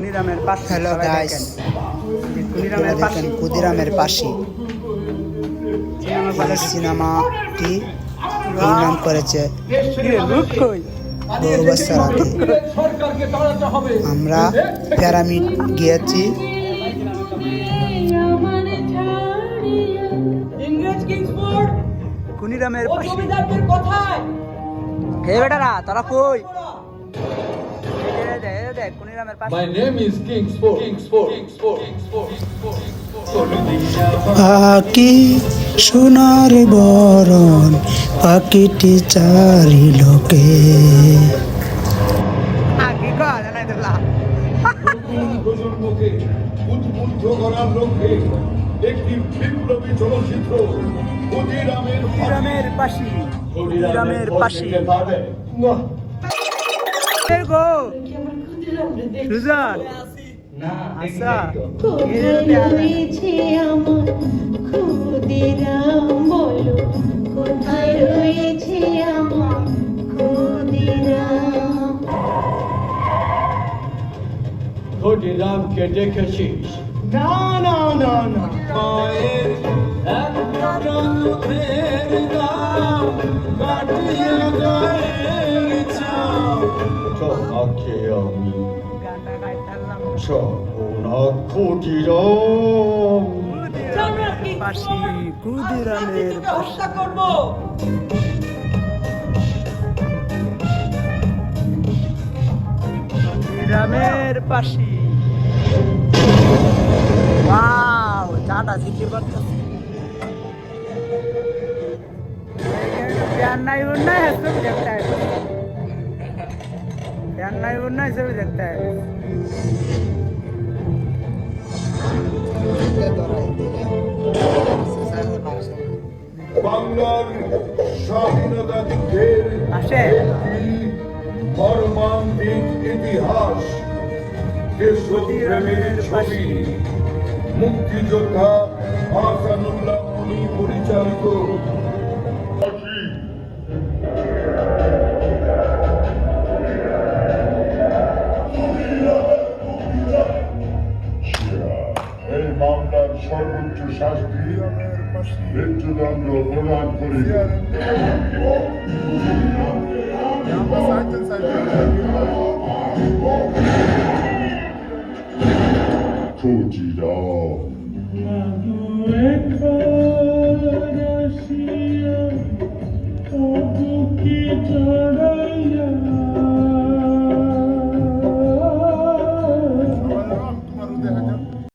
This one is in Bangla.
কুনিরামের হ্যালো গাইস দেখেন। কুনিরামের পাশে দেখেন ক্ষুদিরামের পাশে। সিনেমাটি নির্মাণ করেছে বহু বছর আগে আমরা প্যারামিড গিয়েছি। কুনিরামের পাশে। হে বেটারা তোরা কই? My name is Kingsport. Kingsport. Kingsport. Kingsport. পাখি সোনার বরণ পাখিটি চারি লোকে। প্রজন্মকে উদ্বুদ্ধ করার লক্ষ্যে একটি বিপ্লবী চলচ্চিত্র পাশে। গো সুজন আচ্ছা। কোথায় রয়েছে আমার ক্ষুদিরাম বলো কোথায় রয়েছে আমার ক্ষুদিরাম ক্ষুদিরামকে দেখেছিস? না না না না। তোমাকে আমি ক্ষুদিরামের ব্যবস্থা করব গ্রামের পাশে ওয়াও চাটা দিতে পারতেছি নাই অন্যায় হাসপাতাল है सब देखता है प्यार नहीं उड़ना है सब देखता है বাংলার স্বাধীনতা যুদ্ধের আসে মর্মান্তিক ইতিহাস দেশপ্রেমের ছবি মুক্তিযোদ্ধা হাসানুল্লাহ মনি পরিচালিত সর্বোচ্চ শাস্তি মৃত্যুদণ্ড প্রদান করিবে ক্ষুদিরাম